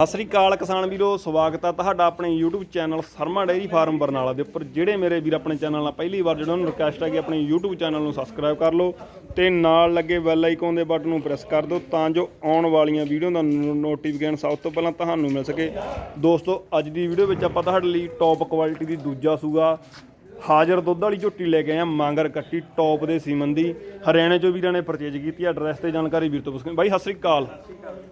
ਸਤਿ ਸ੍ਰੀ ਅਕਾਲ ਕਿਸਾਨ ਵੀਰੋ, ਸਵਾਗਤ ਆ ਤੁਹਾਡਾ ਆਪਣੇ YouTube channel Sharma dairy farm Barnala ਦੇ ਉੱਪਰ, ਜਿਹੜੇ ਮੇਰੇ ਵੀਰ ਆਪਣੇ ਚੈਨਲ ਨਾਲ ਪਹਿਲੀ ਵਾਰ ਜੁੜਨ ਨੂੰ ਰਿਕਵੈਸਟ ਹੈ ਕਿ ਆਪਣੇ YouTube ਚੈਨਲ ਨੂੰ ਸਬਸਕ੍ਰਾਈਬ ਕਰ ਲਓ ਤੇ ਨਾਲ ਲੱਗੇ ਬੈਲ ਆਈਕਨ ਦੇ ਬਟਨ ਨੂੰ ਪ੍ਰੈਸ ਕਰ ਦਿਓ ਤਾਂ ਜੋ ਆਉਣ ਵਾਲੀਆਂ ਵੀਡੀਓ ਦਾ ਨੋਟੀਫਿਕੇਸ਼ਨ ਸਭ ਤੋਂ ਪਹਿਲਾਂ ਤੁਹਾਨੂੰ ਮਿਲ ਸਕੇ। ਦੋਸਤੋ, ਅੱਜ ਦੀ ਵੀਡੀਓ ਵਿੱਚ ਆਪਾਂ ਤੁਹਾਡੇ ਲਈ ਟੌਪ ਕੁਆਲਿਟੀ ਦੀ ਦੂਜਾ ਸੂਗਾ ਹਾਜ਼ਰ ਦੁੱਧ ਵਾਲੀ ਝੋਟੀ ਲੈ ਕੇ ਆਏ ਆ, ਮਾਂਗਰ ਕੱਟੀ ਟੌਪ ਦੇ ਸੀਮਨ ਦੀ। ਹਰਿਆਣੇ ਚੋਂ ਵੀਰਾਂ ਨੇ ਪਰਚੇਜ ਕੀਤੀ ਹੈ ਐਡਰੈਸ ਤੇ ਜਾਣਕਾਰੀ ਵੀਰ ਤੋਂ ਪੁੱਛ ਬਾਈ, ਸਤਿ ਸ੍ਰੀ ਅਕਾਲ।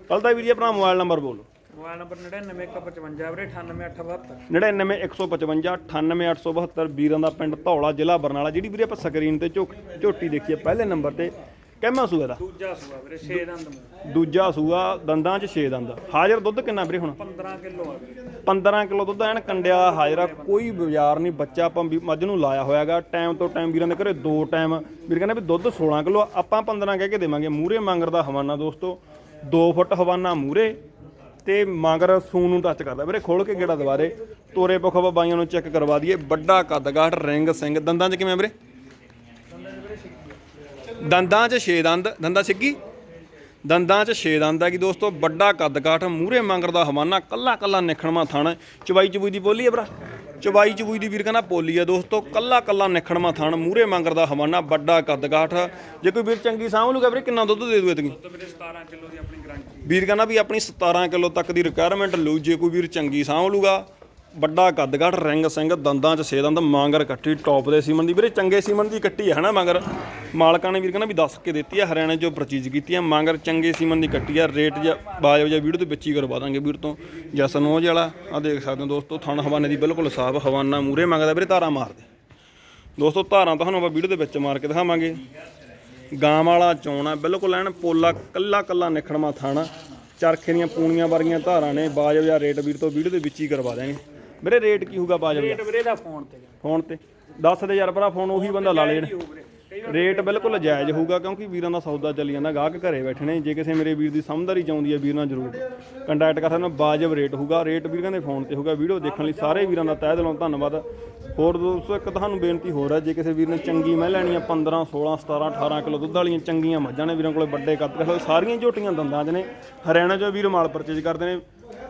ਕੱਲ ਦਾ ਵੀਰ ਜੀ, ਆਪਣਾ ਮੋਬਾਈਲ ਨੰਬਰ ਬੋਲੋ। ਮੋਬਾਈਲ ਨੰਬਰ 9955 ਵੀਰੇ 98172 99155 98872 ਵੀਰਾਂ ਦਾ ਪਿੰਡ ਧੌਲਾ ਜ਼ਿਲ੍ਹਾ ਬਰਨਾਲਾ ਜਿਹੜੀ ਵੀਰੇ ਆਪਾਂ ਸਕਰੀਨ ਤੇ ਝੋਟੀ ਦੇਖੀ ਹੈ ਪਹਿਲੇ ਨੰਬਰ ਤੇ ਕਹਿਮਾ ਸੂਆ ਦਾ? ਦੂਜਾ ਸੂਆ ਵੀਰੇ 6 ਦੰਦ ਦੂਜਾ ਸੂਆ ਦੰਦਾਂ 'ਚ 6 ਦੰਦ। ਹਾਜ਼ਰ ਦੁੱਧ ਕਿੰਨਾ ਵੀਰੇ ਹੁਣ? 15 ਕਿਲੋ ਆ ਵੀਰੇ। 15 ਕਿਲੋ ਦੁੱਧ ਐਨ ਕੰਡਿਆ ਹਾਜ਼ਰ ਕੋਈ ਬਾਜ਼ਾਰ ਨਹੀਂ ਬੱਚਾ ਆਪਾਂ ਮੱਝ ਨੂੰ ਲਾਇਆ ਹੋਇਆਗਾ ਟਾਈਮ ਤੋਂ ਟਾਈਮ ਵੀਰਾਂ ਦੇ ਘਰੇ ਦੋ ਟਾਈਮ। ਵੀਰ ਕਹਿੰਦੇ ਵੀ ਦੁੱਧ 16 ਕਿਲੋ ਆਪਾਂ 15 ਕਹਿ ਕੇ ਦੇਵਾਂਗੇ। ਮੂਰੇ ਮੰਗਰ ਦਾ ਹਵਾਨਾ ਦੋਸਤੋ 2 ਫੁੱਟ ਹਵਾਨਾ ਮੂਰੇ ਤੇ ਮੰਗਰ ਸੂਨ ਨੂੰ ਟੱਚ ਕਰਦਾ। ਵੀਰੇ, ਖੋਲ ਕੇ ਗੇੜਾ ਦੁਬਾਰੇ। ਤੋਰੇ ਪਖਵਾ ਬਾਈਆਂ ਨੂੰ ਚੈੱਕ ਕਰਵਾ ਦਈਏ। ਵੱਡਾ ਕੱਦਕਾਠ ਰਿੰਗ, ਸਿੰਘ। ਦੰਦਾਂ 'ਚ ਕਿਵੇਂ ਵੀਰੇ? ਦੰਦਾਂ 'ਚ 6 ਦੰਦ। ਦੰਦਾਂ ਸਿੱਗੀ ਦੰਦਾਂ 'ਚ 6 ਦੰਦ ਆ ਕੀ ਦੋਸਤੋ। ਵੱਡਾ ਕੱਦ ਕਾਠ ਮੂਰੇ ਮੰਗਰ ਦਾ ਹਵਾਨਾ ਕੱਲਾ ਕੱਲਾ ਨਿਖਣਵਾ ਥਣ। ਚਵਾਈ ਚਬੂਈ ਦੀ ਬੋਲੀ ਹੈ ਭਰਾ। ਚਵਾਈ ਚਬੂਈ ਦੀ ਵੀਰ ਕਹਿੰਦਾ ਪੋਲੀ ਆ ਦੋਸਤੋ ਕੱਲਾ ਕੱਲਾ ਨਿਖਣਵਾ ਥਣ ਮੂਰੇ ਮੰਗਰ ਦਾ ਹਵਾਨਾ ਵੱਡਾ ਕੱਦ ਕਾਠ ਜੇ ਕੋਈ ਵੀਰ ਚੰਗੀ ਸਾਂਭ ਲੂਗਾ ਵੀਰੇ ਕਿੰਨਾ ਦੁੱਧ ਦੇ ਦੂ ਇਤਕੀ ਵੀਰੇ 17 ਕਿਲੋ ਦੀ ਆਪਣੀ ਗਾਰੰਟੀ। ਵੀਰ ਕਹਿੰਦਾ ਵੀ ਆਪਣੀ 17 ਕਿਲੋ ਤੱਕ ਦੀ ਰਿਕੁਆਇਰਮੈਂਟ ਲਊ ਜੇ ਕੋਈ ਵੀਰ ਚੰਗੀ ਸਾਂਭ ਲੂਗਾ। ਵੱਡਾ ਕੱਦਗੜ ਰਿੰਗ ਸਿੰਘ, ਦੰਦਾਂ 'ਚ ਛੇ ਦੰਦ, ਮਾਂਗਰ ਕੱਟੀ, ਟੌਪ ਦੇ ਸੀਮਨ ਦੀ। ਵੀਰੇ, ਚੰਗੇ ਸੀਮਨ ਦੀ ਕੱਟੀ ਹੈ ਹਨਾ ਮਾਂਗਰ? ਮਾਲਕਾਂ ਨੇ ਵੀਰ ਕਹਿੰਦਾ ਵੀ ਦੱਸ ਕੇ ਦਿੱਤੀ ਹੈ ਹਰਿਆਣੇ 'ਚੋਂ ਪਰਚੇਜ ਕੀਤੀ ਹੈ ਮਾਂਗਰ ਚੰਗੇ ਸੀਮਨ ਦੀ ਕੱਟੀ ਹੈ ਰੇਟ ਜਾਂ ਬਾਜਬ ਜਾਂ ਵੀਡੀਓ ਦੇ ਵਿੱਚ ਹੀ ਕਰਵਾ ਦਾਂਗੇ ਵੀਰ ਤੋਂ। ਜਸਨ ਉਹ ਵਾਲਾ ਆ ਦੇਖ ਸਕਦੇ ਹੋ ਦੋਸਤੋ, ਥਣ ਹਵਾਨੇ ਦੀ ਬਿਲਕੁਲ ਸਾਫ਼, ਹਵਾਨਾ ਮੂਰੇ ਮੰਗਦਾ ਵੀਰੇ, ਧਾਰਾ ਮਾਰਦੇ। ਦੋਸਤੋ, ਧਾਰਾਂ ਤੁਹਾਨੂੰ ਆਪਾਂ ਵੀਡੀਓ ਦੇ ਵਿੱਚ ਮਾਰ ਕੇ ਦਿਖਾਵਾਂਗੇ। ਗਾਂ ਵਾਲਾ ਚੋਣਾ ਬਿਲਕੁਲ ਐਨ ਪੋਲਾ, ਕੱਲਾ ਕੱਲਾ ਨਿਖੜਮਾ ਥਾਣਾ। ਚਰਖੇ ਦੀਆਂ ਪੂਣੀਆਂ ਵਰਗੀਆਂ ਧਾਰਾਂ ਨੇ ਬਾਜਬ ਜਾਂ ਰੇਟ ਵੀਰ ਤੋਂ ਵੀਡੀਓ ਦੇ ਵਿੱਚ ਹੀ ਕਰਵਾ ਦਿਆਂਗੇ। ਵੀਰੇ ਰੇਟ ਕੀ ਹੋਊਗਾ ਬਾਜਬ ਦਾ? ਰੇਟ ਵੀਰੇ ਦਾ ਫੋਨ ਤੇ। ਫੋਨ ਤੇ। ਦੱਸ ਦੇ ਯਾਰ ਭਰਾ ਫੋਨ ਉਹੀ ਬੰਦਾ ਲਾ ਲੇ ਹੋ ਵੀਰੇ। ਕਈ ਵਾਰ ਰੇਟ ਬਿਲਕੁਲ ਜਾਇਜ਼ ਹੋਊਗਾ ਕਿਉਂਕਿ ਵੀਰਾਂ ਦਾ ਸੌਦਾ ਚੱਲੀ ਜਾਂਦਾ ਗਾਹਕ ਘਰੇ ਬੈਠੇ ਨੇ। ਜੇ ਕਿਸੇ ਮੇਰੇ ਵੀਰ ਦੀ ਸਮਝਦਾਰੀ ਚਾਹੁੰਦੀ ਹੈ ਵੀਰ ਨਾਲ ਜ਼ਰੂਰ ਕੰਟੈਕਟ ਕਰ ਸਕਦਾ ਬਾਜਬ ਰੇਟ ਹੋਊਗਾ। ਰੇਟ ਵੀਰਾਂ ਦੇ ਫੋਨ ਤੇ ਹੋਊਗਾ। ਵੀਡੀਓ ਦੇਖਣ ਲਈ ਸਾਰੇ ਵੀਰਾਂ ਦਾ ਤਹਿ ਦਿਲੋਂ ਧੰਨਵਾਦ। ਹੋਰ ਦੋਸਤੋ ਇੱਕ ਤੁਹਾਨੂੰ ਬੇਨਤੀ ਹੋਰ ਹੈ ਜੇ ਕਿਸੇ ਵੀਰ ਨੇ ਚੰਗੀ ਮੈਂ ਲੈਣੀ ਆ 15 16 17 18 ਕਿਲੋ ਦੁੱਧ ਵਾਲੀਆਂ ਚੰਗੀਆਂ ਮੱਝਾਂ ਨੇ ਵੀਰਾਂ ਕੋਲੇ ਵੱਡੇ ਕੱਦ ਸਾਰੀਆਂ ਝੋਟੀਆਂ ਦੰਦਾਂ 'ਚ ਨੇ। ਹਰਿਆਣਾ 'ਚੋਂ ਵੀਰ ਮਾਲ ਪਰਚੇਜ ਕਰਦੇ ਨੇ।